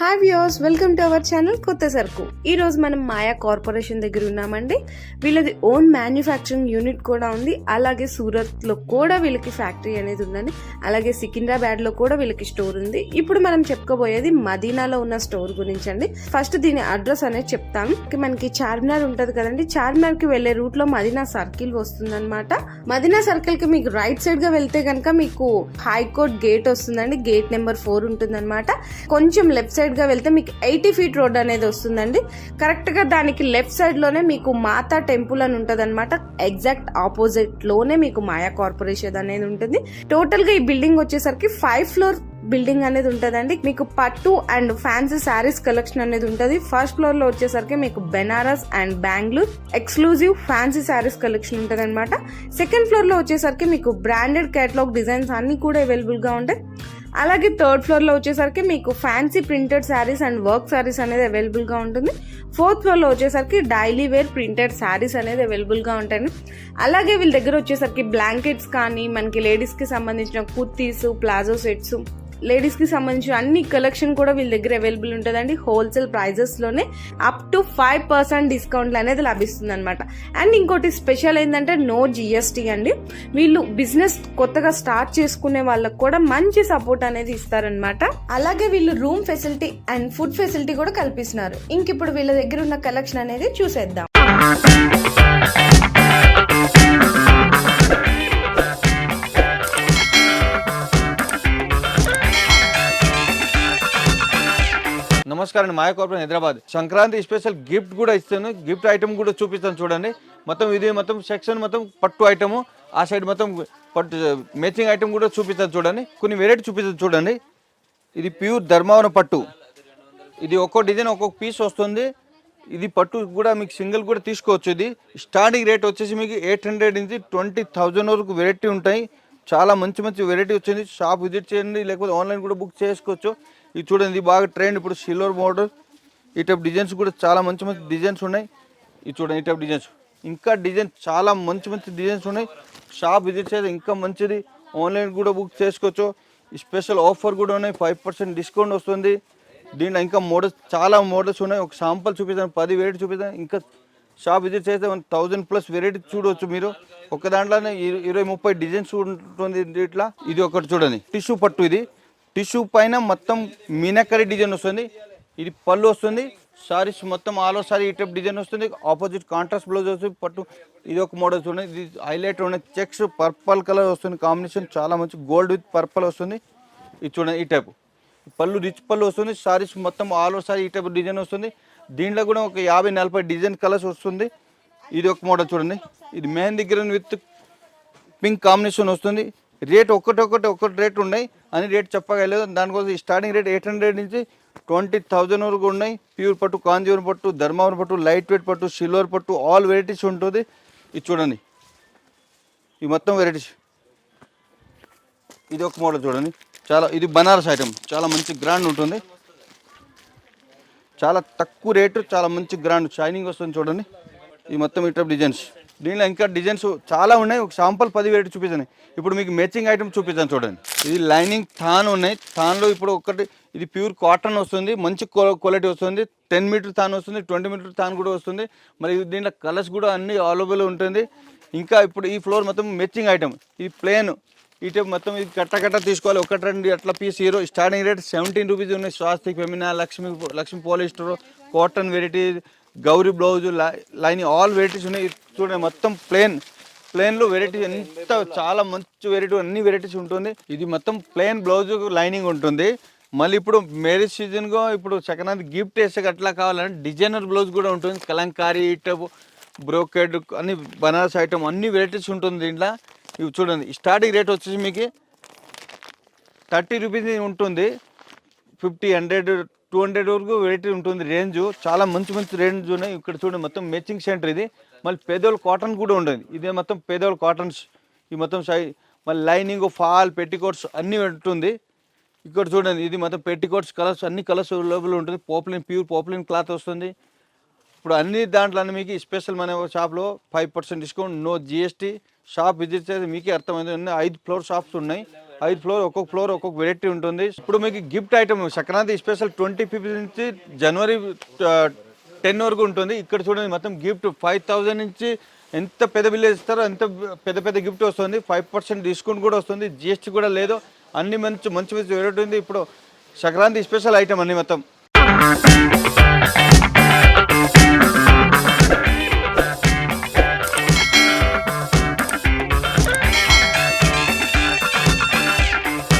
Hi views welcome to our channel కొత్త సరుకు ఈ రోజు మనం మాయా కార్పొరేషన్ దగ్గర ఉన్నామండి. వీళ్ళది ఓన్ మ్యానుఫ్యాక్చరింగ్ యూనిట్ కూడా ఉంది. అలాగే సూరత్లో కూడా వీళ్ళకి ఫ్యాక్టరీ అనేది ఉందండి. అలాగే సికింద్రాబాద్లో కూడా వీళ్ళకి స్టోర్ ఉంది. ఇప్పుడు మనం చెప్పుకోబోయేది మదీనాలో ఉన్న స్టోర్ గురించి అండి ఫస్ట్ దీని అడ్రస్ అనేది చెప్తాం మనకి చార్మినార్ ఉంటది కదండి. చార్మినార్కి వెళ్ళే రూట్లో మదీనా సర్కిల్ వస్తుందన్నమాట. మదీనా సర్కిల్కి మీకు రైట్ సైడ్గా వెళ్తే కనుక మీకు హైకోర్ట్ గేట్ వస్తుందండి. గేట్ నెంబర్ ఫోర్ ఉంటుందన్నమాట. కొంచెం లెఫ్ట్ సైడ్ సైడ్గా వెళ్తే మీకు ఎయిటీ ఫీట్ రోడ్ అనేది వస్తుందండి. కరెక్ట్గా దానికి లెఫ్ట్ సైడ్లోనే మీకు మాతా టెంపుల్ అని ఉంటుంది అనమాట ఎగ్జాక్ట్ ఆపోజిట్లోనే మీకు మాయా కార్పొరేషన్ అనేది ఉంటుంది. టోటల్గా ఈ బిల్డింగ్ వచ్చేసరికి ఫైవ్ ఫ్లోర్ బిల్డింగ్ అనేది ఉంటుందండి. మీకు పట్టు అండ్ ఫ్యాన్సీ శారీస్ కలెక్షన్ అనేది ఉంటుంది. ఫస్ట్ ఫ్లోర్లో వచ్చేసరికి మీకు Banaras and Bengaluru exclusive fancy saris collection ఉంటుంది అనమాట సెకండ్ ఫ్లోర్లో వచ్చేసరికి మీకు బ్రాండెడ్ కేటలాగ్ డిజైన్స్ అన్ని కూడా అవైలబుల్గా ఉంటాయి. అలాగే థర్డ్ ఫ్లోర్లో వచ్చేసరికి మీకు fancy printed saris and work saris అనేది అవైలబుల్గా ఉంటుంది. ఫోర్త్ ఫ్లోర్లో వచ్చేసరికి డైలీ వేర్ ప్రింటెడ్ శారీస్ అనేది అవైలబుల్గా ఉంటాయి. అలాగే వీళ్ళ దగ్గర వచ్చేసరికి బ్లాంకెట్స్ కానీ మనకి లేడీస్కి సంబంధించిన కుర్తీస్ ప్లాజో సెట్స్ లేడీస్కి సంబంధించిన అన్ని కలెక్షన్ కూడా వీళ్ళ దగ్గర అవైలబుల్ ఉంటుందండి. Wholesale ప్రైజెస్లోనే up to five percent discount అనేది లభిస్తుంది అనమాట అండ్ ఇంకోటి స్పెషల్ ఏంటంటే నో జిఎస్టీ అండి. వీళ్ళు బిజినెస్ కొత్తగా స్టార్ట్ చేసుకునే వాళ్ళకి కూడా మంచి సపోర్ట్ అనేది ఇస్తారనమాట అలాగే వీళ్ళు room facility and food facility కూడా కల్పిస్తున్నారు. ఇంక ఇప్పుడు వీళ్ళ దగ్గర ఉన్న కలెక్షన్ అనేది చూసేద్దాం. నమస్కారం అండి Maya corporation Hyderabad. Sankranti special gift కూడా ఇస్తాను. గిఫ్ట్ ఐటమ్ కూడా చూపిస్తాను చూడండి. మొత్తం ఇది మొత్తం సెక్షన్ మొత్తం పట్టు ఐటము. ఆ సైడ్ మొత్తం పట్టు మ్యాచింగ్ ఐటమ్ కూడా చూపిస్తాను చూడండి. కొన్ని వెరైటీ చూపిస్తాను చూడండి. ఇది ప్యూర్ ధర్మవరం పట్టు. ఇది ఒక్కో డిజైన్ ఒక్కొక్క పీస్ వస్తుంది. ఇది పట్టు కూడా మీకు సింగిల్ కూడా తీసుకోవచ్చు ఇది. స్టార్టింగ్ రేట్ వచ్చేసి మీకు ఎయిట్ హండ్రెడ్ నుంచి ట్వంటీ థౌజండ్ వరకు వెరైటీ ఉంటాయి. చాలా మంచి మంచి వెరైటీ వచ్చింది. షాప్ విజిట్ చేయండి లేకపోతే ఆన్లైన్ కూడా బుక్ చేసుకోవచ్చు. ఇది చూడండి ఇది బాగా ట్రెండ్ ఇప్పుడు సిల్వర్ మోడల్ ఈ టైప్ డిజైన్స్ కూడా చాలా మంచి మంచి డిజైన్స్ ఉన్నాయి. ఇది చూడండి ఈ టైప్ డిజైన్స్ ఇంకా డిజైన్ చాలా మంచి మంచి డిజైన్స్ ఉన్నాయి. షాప్ విజిట్ చేస్తే ఇంకా మంచిది. ఆన్లైన్ కూడా బుక్ చేసుకోవచ్చు. స్పెషల్ ఆఫర్ కూడా ఉన్నాయి. ఫైవ్ పర్సెంట్ డిస్కౌంట్ వస్తుంది. దీంట్లో ఇంకా మోడల్స్ చాలా మోడల్స్ ఉన్నాయి. ఒక శాంపుల్ చూపిస్తాను పది వెరైటీ చూపిస్తాను. ఇంకా షాప్ విజిట్ చేస్తే వన్ థౌజండ్ ప్లస్ వెరైటీ చూడవచ్చు మీరు. ఒక దాంట్లోనే ఇరవై ముప్పై డిజైన్స్ ఉంటుంది ఇట్లా. ఇది ఒకటి చూడండి. టిష్యూ పట్టు ఇది. టిష్యూ పైన మొత్తం మీనాకరి డిజైన్ వస్తుంది. ఇది పళ్ళు వస్తుంది. సారీస్ మొత్తం ఆల్ ఓవర్ సారీ ఈ టైప్ డిజైన్ వస్తుంది. ఆపోజిట్ కాంట్రాస్ట్ బ్లౌజ్ వస్తుంది. పట్టు ఇది ఒక మోడల్ చూడండి. ఇది హైలైట్ ఉన్నాయి చెక్స్ పర్పల్ కలర్ వస్తుంది. కాంబినేషన్ చాలా మంచి గోల్డ్ విత్ పర్పల్ వస్తుంది. ఇది చూడండి ఈ టైప్ పళ్ళు రిచ్ పళ్ళు వస్తుంది. సారీస్ మొత్తం ఆల్ ఓవర్ సారీ ఈ టైప్ డిజైన్ వస్తుంది. దీంట్లో కూడా ఒక యాభై నలభై డిజైన్ కలర్స్ వస్తుంది. ఇది ఒక మోడల్ చూడండి. ఇది mehndi green with pink combination వస్తుంది. రేట్ ఒక్కటొక్కటి ఒకటి రేట్ ఉన్నాయి. అని రేట్ చెప్పగలేదు దానికోసం ఈ స్టార్టింగ్ రేట్ ఎయిట్ హండ్రెడ్ నుంచి ట్వంటీ థౌజండ్ వరకు ఉన్నాయి. ప్యూర్ పట్టు కాంజీవరం పట్టు ధర్మవరం పట్టు లైట్ వెయిట్ పట్టు సిల్వర్ పట్టు ఆల్ వెరైటీస్ ఉంటుంది. ఇది చూడండి. ఈ మొత్తం వెరైటీస్. ఇది ఒక మోడల్ చూడండి. చాలా ఇది బనారస్ ఐటమ్. చాలా మంచి గ్రాండ్ ఉంటుంది. చాలా తక్కువ రేటు చాలా మంచి గ్రాండ్ షైనింగ్ వస్తుంది చూడండి. ఈ మొత్తం ఇట్లా డిజైన్స్ దీనిలో ఇంకా డిజైన్స్ చాలా ఉన్నాయి. ఒక శాంపుల్ పది వేలు చూపించాను ఇప్పుడు మీకు మ్యాచింగ్ ఐటమ్ చూపించాను చూడండి. ఇది లైనింగ్ థాన్ ఉన్నాయి. థాన్లో ఇప్పుడు ఒకటి ఇది ప్యూర్ కాటన్ వస్తుంది. మంచి క్వాలిటీ వస్తుంది. టెన్ మీటర్ థాన్ వస్తుంది. ట్వంటీ మీటర్ థాన్ కూడా వస్తుంది. మరి దీంట్లో కలర్స్ కూడా అన్ని అవైలబుల్ ఉంటుంది. ఇంకా ఇప్పుడు ఈ ఫ్లోర్ మొత్తం మ్యాచింగ్ ఐటమ్ ఇది ప్లేన్ ఈ టైప్ మొత్తం ఇది కట్ట కట్ట తీసుకోవాలి. ఒకటి రెండు అట్లా piece Hero starting rate seventeen rupees ఉన్నాయి. Swastik Femina Lakshmi Lakshmi polyester cotton variety Gowri blouse line all varieties ఉన్నాయి. చూడండి మొత్తం ప్లేన్ ప్లేన్లో వెరైటీ ఎంత చాలా మంచి వెరైటీ అన్ని వెరైటీస్ ఉంటుంది. ఇది మొత్తం ప్లేన్ బ్లౌజ్ లైనింగ్ ఉంటుంది. మళ్ళీ ఇప్పుడు మ్యారేజ్ సీజన్గా ఇప్పుడు సెకండ్ గిఫ్ట్ వేసే అట్లా కావాలంటే డిజైనర్ బ్లౌజ్ కూడా ఉంటుంది. కలంకారీ ఇటప్ బ్రోకెడ్ అన్ని బనారస్ ఐటమ్ అన్ని వెరైటీస్ ఉంటుంది దీంట్లో. ఇవి చూడండి స్టార్టింగ్ రేట్ వచ్చేసి మీకు థర్టీ రూపీస్ ఉంటుంది. ఫిఫ్టీ హండ్రెడ్ టూ హండ్రెడ్ వరకు వెరైటీ ఉంటుంది రేంజ్ చాలా మంచి మంచి రేంజ్ ఉన్నాయి. ఇక్కడ చూడండి మొత్తం మ్యాచింగ్ సెంటర్ ఇది. మళ్ళీ పేదోళ్ళ కాటన్ కూడా ఉంటుంది. ఇదే మొత్తం పేదోళ్ళ కాటన్స్ ఈ మొత్తం సై మళ్ళీ లైనింగ్ ఫాల్ పెట్టికోట్స్ అన్నీ ఉంటుంది. ఇక్కడ చూడండి ఇది మొత్తం పెట్టికోట్స్ కలర్స్ అన్ని కలర్స్ అవైలబుల్ ఉంటుంది. పోప్లిన్ ప్యూర్ పోప్లిన్ క్లాత్ వస్తుంది. ఇప్పుడు అన్ని దాంట్లో మీకు స్పెషల్ మన షాప్లో five percent discount no GST shop visit చేస్తే మీకే అర్థమైంది. ఐదు ఫ్లోర్ షాప్స్ ఉన్నాయి. ఐదు ఫ్లోర్ ఒక్కొక్క ఫ్లోర్ ఒక్కొక్క వెరైటీ ఉంటుంది. ఇప్పుడు మీకు gift item Sankranti special twenty fifth నుంచి జనవరి టెన్ వరకు ఉంటుంది. ఇక్కడ చూడండి మొత్తం గిఫ్ట్ ఫైవ్ థౌజండ్ నుంచి ఎంత పెద్ద విలేజ్ ఇస్తారో అంత పెద్ద పెద్ద గిఫ్ట్ వస్తుంది. ఫైవ్ పర్సెంట్ డిస్కౌంట్ కూడా వస్తుంది. జిఎస్టీ కూడా లేదు. అన్ని మంచి మంచి మంచి వెరైటీ ఉంది. ఇప్పుడు సంక్రాంతి స్పెషల్ ఐటమ్ అన్ని మొత్తం.